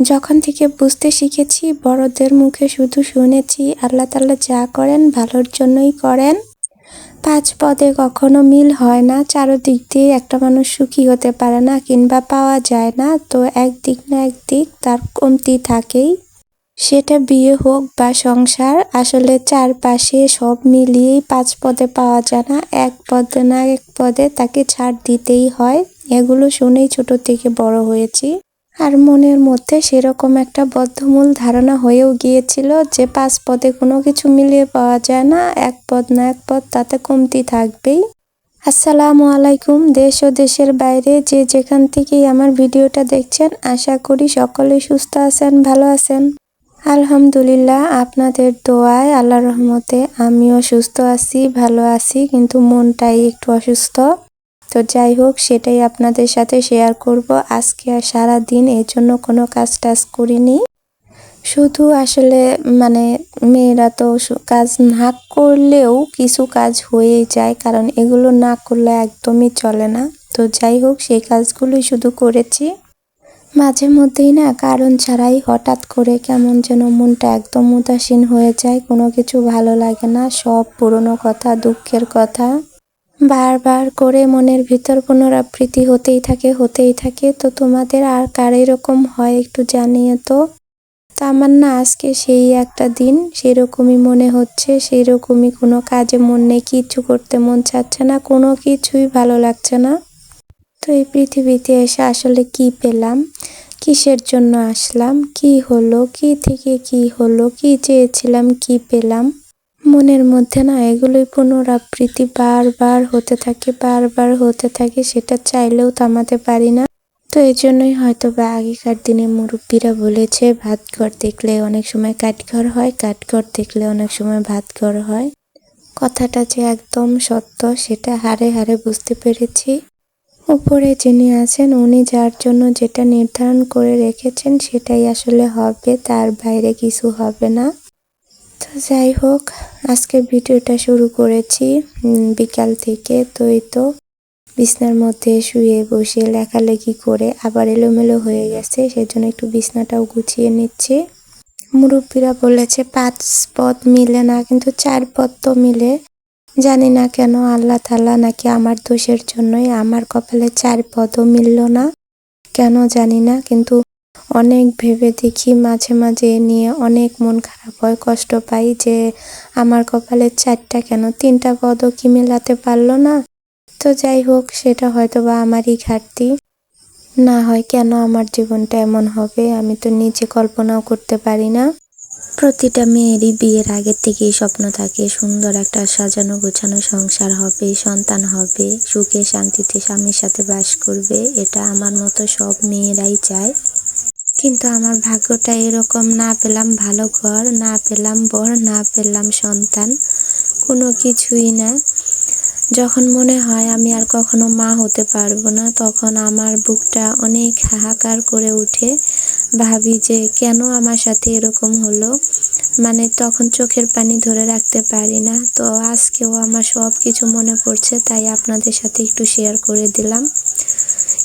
যখন থেকে বুঝতে শিখেছি, বড়দের মুখে শুধু শুনেছি, আল্লাহ তাল্লাহ যা করেন ভালোর জন্যই করেন। পাঁচ পদে কখনো মিল হয় না, চারোদিক দিয়ে একটা মানুষ সুখী হতে পারে না কিংবা পাওয়া যায় না, তো একদিক না একদিক তার কমতি থাকেই। সেটা বিয়ে হোক বা সংসার, আসলে চারপাশে সব মিলিয়েই পাঁচ পদে পাওয়া যায় না, এক পদে না এক পদে তাকে ছাড় দিতেই হয়। এগুলো শুনেই ছোট থেকে বড় হয়েছি। আর মনের মধ্যে সেরকম একটা বদ্ধমূল ধারণা হয়েও গিয়েছিল যে পাঁচ পদে কোনো কিছু মিলিয়ে পাওয়া যায় না, এক পদ না এক পদ তাতে কমতি থাকবেই। আসসালামু আলাইকুম, দেশ ও দেশের বাইরে যে যেখান থেকেই আমার ভিডিওটা দেখছেন, আশা করি সকলে সুস্থ আছেন, ভালো আছেন। আলহামদুলিল্লাহ, আপনাদের দোয়ায় আল্লাহ রহমতে আমিও সুস্থ আছি, ভালো আছি, কিন্তু মনটাই একটু অসুস্থ। তো যাই হোক, সেটাই আপনাদের সাথে শেয়ার করব। আজকে আর সারা দিন এর জন্য কোনো কাজ টাজ করিনি। শুধু আসলে মানে মেয়েরা তো কাজ না করলেও কিছু কাজ হয়েই যায়, কারণ এগুলো না করলে একদমই চলে না। তো যাই হোক, সেই কাজগুলোই শুধু করেছি। মাঝে মধ্যেই না, কারণ ছাড়াই হঠাৎ করে কেমন যেন মনটা একদম উদাসীন হয়ে যায়, কোনো কিছু ভালো লাগে না, সব পুরনো কথা, দুঃখের কথা। বারবার করে মনের ভিতর পুনরাবৃত্তি হতেই থাকে হতেই থাকে। তো তোমাদের আর কার এরকম হয় একটু জানিয়ে তো? তো আমার না আজকে সেই একটা দিন, সেরকমই মনে হচ্ছে, সেরকমই কোনো কাজে মন নেই, কিচ্ছু করতে মন চাচ্ছে না, কোনো কিছুই ভালো লাগছে না। তো এই পৃথিবীতে এসে আসলে কি পেলাম? কিসের জন্য আসলাম? কি হলো? কি থেকে কি হলো? কি চেয়েছিলাম? কি পেলাম? মনের মধ্যে না এগুলোই পুনরাবৃত্তি বারবার হতে থাকে, বারবার হতে থাকে, সেটা চাইলেও থামাতে পারি না। তো এই জন্যই হয়তো বা আগেকার দিনে মুরব্বীরা বলেছে ভাত ঘর দেখলে অনেক সময় কাঠঘর হয়, কাঠঘর দেখলে অনেক সময় ভাত ঘর হয়। কথাটা যে একদম সত্য, সেটা হারে হারে বুঝতে পেরেছি। উপরে যিনি আছেন, উনি যার জন্য যেটা নির্ধারণ করে রেখেছেন, সেটাই আসলে হবে, তার বাইরে কিছু হবে না। তো যাই হোক, আজকে ভিডিওটা শুরু করেছি বিকাল থেকে। তো এই তো বিছনার মধ্যে শুয়ে বসে লেখালেখি করে আবার এলোমেলো হয়ে গেছে, সেজন্য একটু বিছনাটাও গুছিয়ে নিচ্ছি। মুরব্বীরা বলেছে, পাঁচ পথ মিলে না, কিন্তু চার পথ তো মিলে। জানি না কেন আল্লাহ তালা নাকি আমার দোষের জন্যই আমার কপালে চার পদও মিলল না, কেন জানি না, কিন্তু অনেক ভেবে দেখি, মাঝে মাঝে নিয়ে অনেক মন খারাপ হয়, কষ্ট পাই যে আমার কপালে চারটা কেন? তিনটা পদও কি মেলাতে পারল না? তো যাই হোক, সেটা হয়তো বা আমারই ঘাটতি। না হয় কেন আমার জীবনটা এমন হবে, আমি তো নিজে কল্পনাও করতে পারি না। প্রতিটা মেয়েরই বিয়ের আগের থেকেই স্বপ্ন থাকে, সুন্দর একটা সাজানো গোছানো সংসার হবে, সন্তান হবে, সুখে শান্তিতে স্বামীর সাথে বাস করবে, এটা আমার মতো সব মেয়েরাই চায়। কিন্তু আমার ভাগ্যটা এরকম, না পেলাম ভালো ঘর, না পেলাম বর, না পেলাম সন্তান, কোনো কিছুই না। যখন মনে হয় আমি আর কখনো মা হতে পারব না, তখন আমার বুকটা অনেক হাহাকার করে ওঠে ভাবি যে কেন আমার সাথে এরকম হলো? মানে তখন চোখের পানি ধরে রাখতে পারি না। তো আজকেও আমার সব কিছু মনে পড়ছে, তাই আপনাদের সাথে একটু শেয়ার করে দিলাম।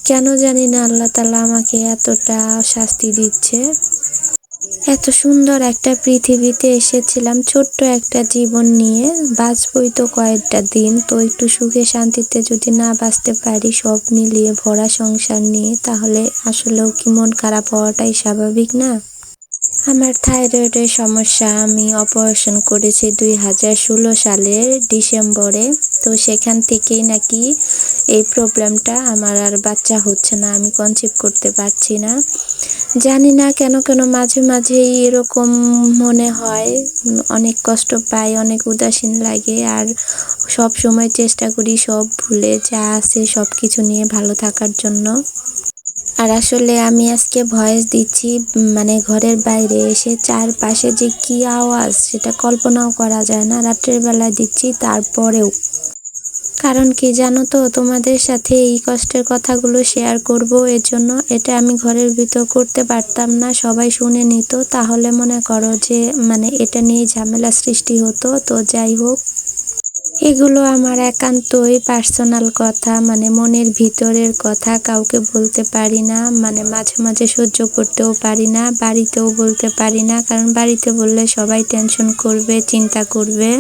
কেন জানি না আল্লাহ তালা আমাকে এতটা শাস্তি দিচ্ছে। এত সুন্দর একটা পৃথিবীতে এসেছিলাম, ছোট্ট একটা জীবন নিয়ে। বাঁচবই তো কয়েকটা দিন, তো একটু সুখে শান্তিতে যদি না বাঁচতে পারি, সব মিলিয়ে ভরা সংসার নিয়ে, তাহলে আসলেও কি মন খারাপ হওয়াটাই স্বাভাবিক না? আমার থাইরয়েডের সমস্যা আমি অপারেশন করেছি দুই হাজার ষোলো সালের ডিসেম্বরে, তো সেখান থেকেই নাকি এই প্রবলেমটা আমার আর বাচ্চা হচ্ছে না, আমি কনসিভ করতে পারছি না। জানি না কেন কেন মাঝে মাঝেই এরকম মনে হয়, অনেক কষ্ট পাই, অনেক উদাসীন লাগে আর সব সময় চেষ্টা করি সব ভুলে যা আছে সব কিছু নিয়ে ভালো থাকার জন্য। আর আসলে আমি আজকে ভয়েস দিচ্ছি মানে ঘরের বাইরে এসে চারপাশে যে কি আওয়াজ সেটা কল্পনাও করা যায় না। রাত্রের বেলা দিচ্ছি, তারপরেও কারণ কি জানো তো? তোমাদের সাথে এই কষ্টের কথাগুলো শেয়ার করব এর জন্য এটা আমি ঘরের ভিতর করতে পারতাম না, সবাই শুনে নিত। তাহলে মনে করো যে মানে এটা নিয়ে ঝামেলা সৃষ্টি হতো, তো যাই হোক। এগুলো আমার একান্তই পার্সোনাল কথা মানে মনের ভিতরের কথা, কাউকে বলতে পারি না মানে মাঝে মাঝে সহ্য করতেও পারি না, বাড়িতেও বলতে পারি না, কারণ বাড়িতে বললে সবাই টেনশন করবে, চিন্তা করবে।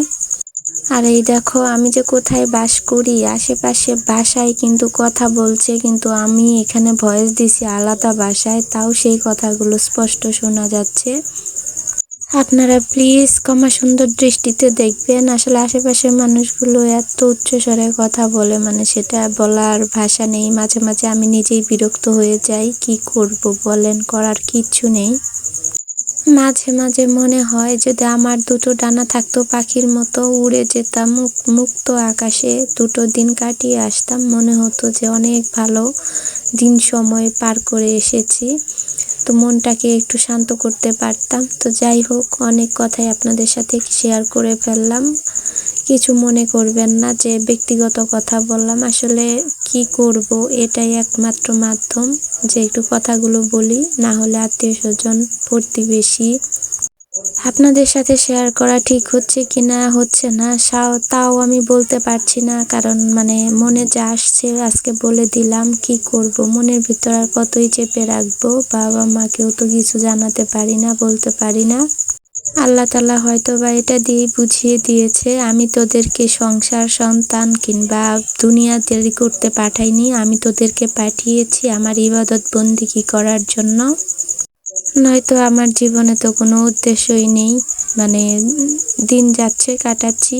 আর এই দেখো, আমি যে কোথায় বাস করি, আশেপাশে বাসায় কিন্তু কথা বলছে, কিন্তু আমি এখানে ভয়েস দিছি আলাদা ভাষায় তাও সেই কথাগুলো স্পষ্ট শোনা যাচ্ছে। আপনারা প্লিজ কমা সুন্দর দৃষ্টিতে দেখবেন, আসলে আশেপাশের মানুষগুলো এত উচ্চস্বরে কথা বলে মানে সেটা বলার ভাষা নেই, মাঝে মাঝে আমি নিজেই বিরক্ত হয়ে যাই, কি করব বলেন, করার কিচ্ছু নেই। মাঝে মাঝে মনে হয় যদি আমার দুটো ডানা থাকতো পাখির মতো উড়ে যেতাম মুক্ত আকাশে দুটো দিন কাটিয়ে আসতাম। মনে হতো যে অনেক ভালো দিন সময় পার করে এসেছি। তো মনটাকে একটু শান্ত করতে পারতাম। তো যাই হোক, অনেক কথাই আপনাদের সাথে শেয়ার করে ফেললাম। কিছু মনে করবেন না যে ব্যক্তিগত কথা বললাম। আসলে কি করব? এটাই একমাত্র মাধ্যম যে একটু কথাগুলো বলি, না হলে আত্মীয় স্বজন প্রতিবেশী আপনাদের সাথে শেয়ার করা ঠিক হচ্ছে কি না হচ্ছে না তাও আমি বলতে পারছি না। কারণ মানে মনে যা আসছে আজকে বলে দিলাম, কি করব? মনের ভিতর আর কতই চেপে রাখব? বাবা মাকেও তো কিছু জানাতে পারি না, বলতে পারি না। আল্লাহ তালা হয়তো বা এটা দিয়ে বুঝিয়ে দিয়েছে, আমি তোদেরকে সংসার, সন্তান কিংবা দুনিয়া তৈরি করতে পাঠাইনি, আমি তোদেরকে পাঠিয়েছি আমার ইবাদত বন্দিগি করার জন্য। নয়তো আমার জীবনে তো কোনো উদ্দেশ্যই নেই মানে দিন যাচ্ছে, কাটাচ্ছি,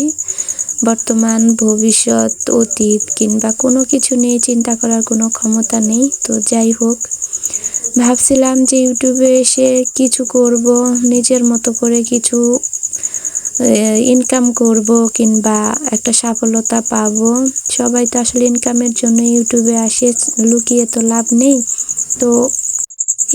বর্তমান, ভবিষ্যৎ, অতীত কিংবা কোনো কিছু নিয়ে চিন্তা করার কোনো ক্ষমতা নেই। তো যাই হোক ভাবছিলাম যে ইউটিউবে এসে কিছু করব, নিজের মতো করে কিছু ইনকাম করব কিংবা একটা সফলতা পাব। সবাই তো আসলে ইনকামের জন্য ইউটিউবে আসে, লুকিয়ে তো লাভ নেই। তো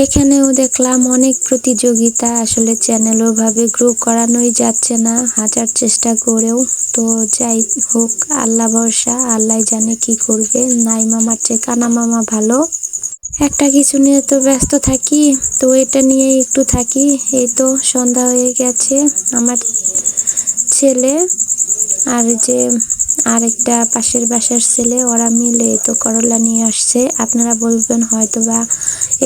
এখানেও দেখলাম অনেক প্রতিযোগিতা আসলে চ্যানেল ওভাবে গ্রো করানোই যাচ্ছে না, হাজার চেষ্টা করেও। তো যাই হোক, আল্লাহ ভরসা, আল্লাহ জানে কি করবে। নাই মামার চেয়ে কানা মামা ভালো। একটা কিছু নিয়ে তো ব্যস্ত থাকি, তো এটা নিয়ে একটু থাকি। এই তো সন্ধ্যা হয়ে গেছে আমার ছেলে আর যে আরেকটা পাশের বাসার ছেলে, ওরা মিলে তো করলা নিয়ে আসছে। আপনারা বলবেন হয়তো বা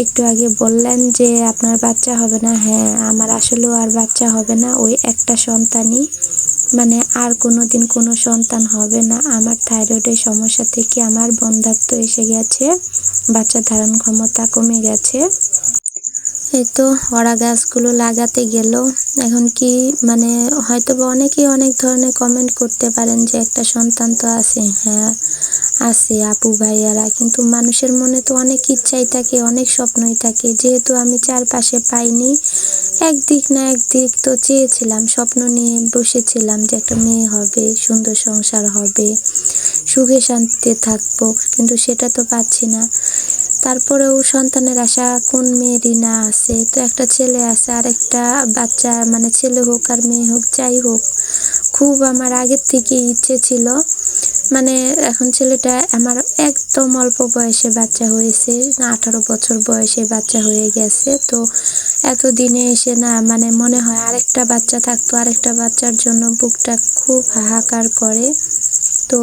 একটু আগে বললেন যে আপনার বাচ্চা হবে না। হ্যাঁ আমার আসলেও আর বাচ্চা হবে না, ওই একটা সন্তানই। মানে আর কোনো দিন কোনো সন্তান হবে না। আমার থাইরয়েডের সমস্যা থেকে আমার বন্ধাত্ব এসে গেছে। বাচ্চা ধারণ ক্ষমতা কমে গেছে। এই তো ওরা গাছগুলো লাগাতে গেল। এখন কি মানে হয়তো বা অনেকেই অনেক ধরনের কমেন্ট করতে পারেন যে একটা সন্তান তো আছে হ্যাঁ আছে আপু ভাইয়ারা। কিন্তু মানুষের মনে তো অনেক ইচ্ছাই থাকে, অনেক স্বপ্নই থাকে। যেহেতু আমি চারপাশে পাইনি, একদিক না একদিক তো চেয়েছিলাম, স্বপ্ন নিয়ে বসেছিলাম যে একটা মেয়ে হবে, সুন্দর সংসার হবে, সুখে শান্তিতে থাকব। কিন্তু সেটা তো পাচ্ছি না। তারপরেও সন্তানের আশা, কোন মেয়েরই না আছে। তো একটা ছেলে আছে আর একটা বাচ্চা মানে ছেলে হোক আর মেয়ে হোক, যাই হোক, খুব আমার আগের থেকে ইচ্ছে ছিল। মানে এখন ছেলেটা আমার একদম অল্প বয়সে বাচ্চা হয়েছে আঠারো বছর বয়সে বাচ্চা হয়ে গেছে। তো এতদিনে এসে না মানে মনে হয় আরেকটা বাচ্চা থাকতো, আরেকটা বাচ্চার জন্য বুকটা খুব হাহাকার করে। তো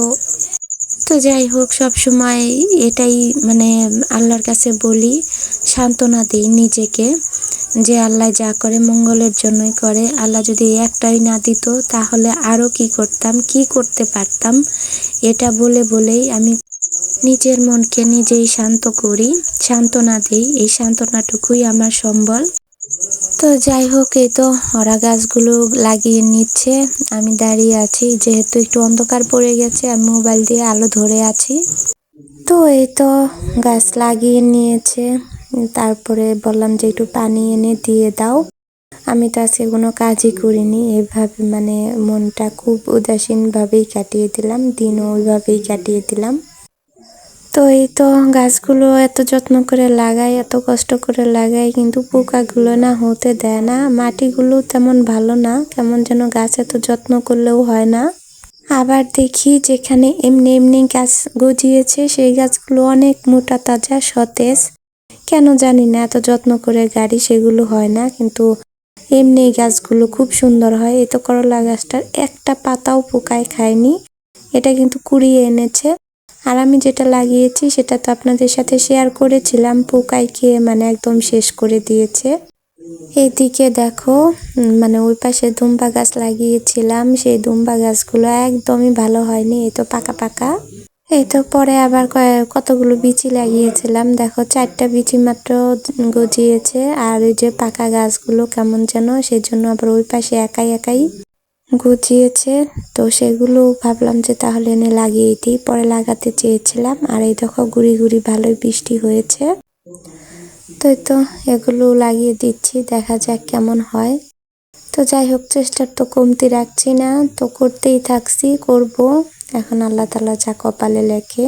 তো যাই হোক, সব সময় এটাই মানে আল্লাহর কাছে বলি, সান্ত্বনা দিই নিজেকে, যে আল্লাহ যা করে মঙ্গলের জন্যই করে। আল্লাহ যদি একটাই না দিত, তাহলে আরও কি করতাম, কি করতে পারতাম? এটা বলে বলেই আমি নিজের মনকে নিজেই শান্ত করি, সান্ত্বনা দিই। এই সান্ত্বনাটুকুই আমার সম্বল। তো যাই হোক, এই তো ওরা গাছগুলো লাগিয়ে নিচ্ছে। আমি দাঁড়িয়ে আছি, যেহেতু একটু অন্ধকার পড়ে গেছে, আমি মোবাইল দিয়ে আলো ধরে আছি। তো এই তো গাছ লাগিয়ে নিয়েছে, তারপরে বললাম যে একটু পানি এনে দিয়ে দাও। আমি তো আজকে কোনো কাজই করিনি, এভাবে মানে মনটা খুব উদাসীনভাবেই কাটিয়ে দিলাম, দিনও ওইভাবেই কাটিয়ে দিলাম। তো এই তো গাছগুলো এত যত্ন করে লাগাই, এত কষ্ট করে লাগাই, কিন্তু পোকাগুলো না হতে দেয় না। মাটিগুলো তেমন ভালো না, কেমন যেন গাছ এত যত্ন করলেও হয় না। আবার দেখি যেখানে এমনি এমনি গাছ গজিয়েছে, সেই গাছগুলো অনেক মোটা, তাজা, সতেজ। কেন জানি না, এত যত্ন করে গাড়ি সেগুলো হয় না, কিন্তু এমনি গাছগুলো খুব সুন্দর হয়। এই তো করলা গাছটার একটা পাতাও পোকায় খায়নি। এটা কিন্তু কুড়িয়ে এনেছে। আর আমি যেটা লাগিয়েছি সেটা তো আপনাদের সাথে শেয়ার করেছিলাম। পোকায় খেয়ে মানে একদম শেষ করে দিয়েছে। এইদিকে দেখো মানে ওই পাশে দুম্বা গাছ লাগিয়েছিলাম। সেই দুম্বা গাছগুলো একদমই ভালো হয়নি, এই তো পাকা পাকা। এই তো পরে আবার কতগুলো বিচি লাগিয়েছিলাম। দেখো, চারটা বিচি মাত্র গজিয়েছে। আর ওই যে পাকা গাছগুলো কেমন যেন সেই জন্য আবার ওই পাশে একাই একাই গজিয়েছে। তো সেগুলো ভাবলাম যে তাহলে এনে লাগিয়ে দিই। পরে লাগাতে চেয়েছিলাম। আর এই দেখো গুড়ি গুড়ি ভালোই বৃষ্টি হয়েছে। তো তো এগুলো লাগিয়ে দিচ্ছি। দেখা যাক কেমন হয়। তো যাই হোক, চেষ্টার তো কমতি রাখছি না। তো করতেই থাকছি, করব। এখন আল্লাহ তালা যা কপালে লেখে।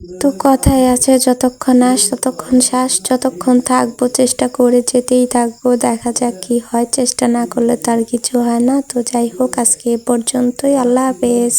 তো কথায় আছে, যতক্ষণ আস, ততক্ষণ শ্বাস, যতক্ষণ থাকব, চেষ্টা করে যেতেই থাকব, দেখা যাক কি হয়। চেষ্টা না করলে তার কিছু হয় না। তো যাই হোক, আজকে এ পর্যন্তই। আল্লাহ হাফেজ।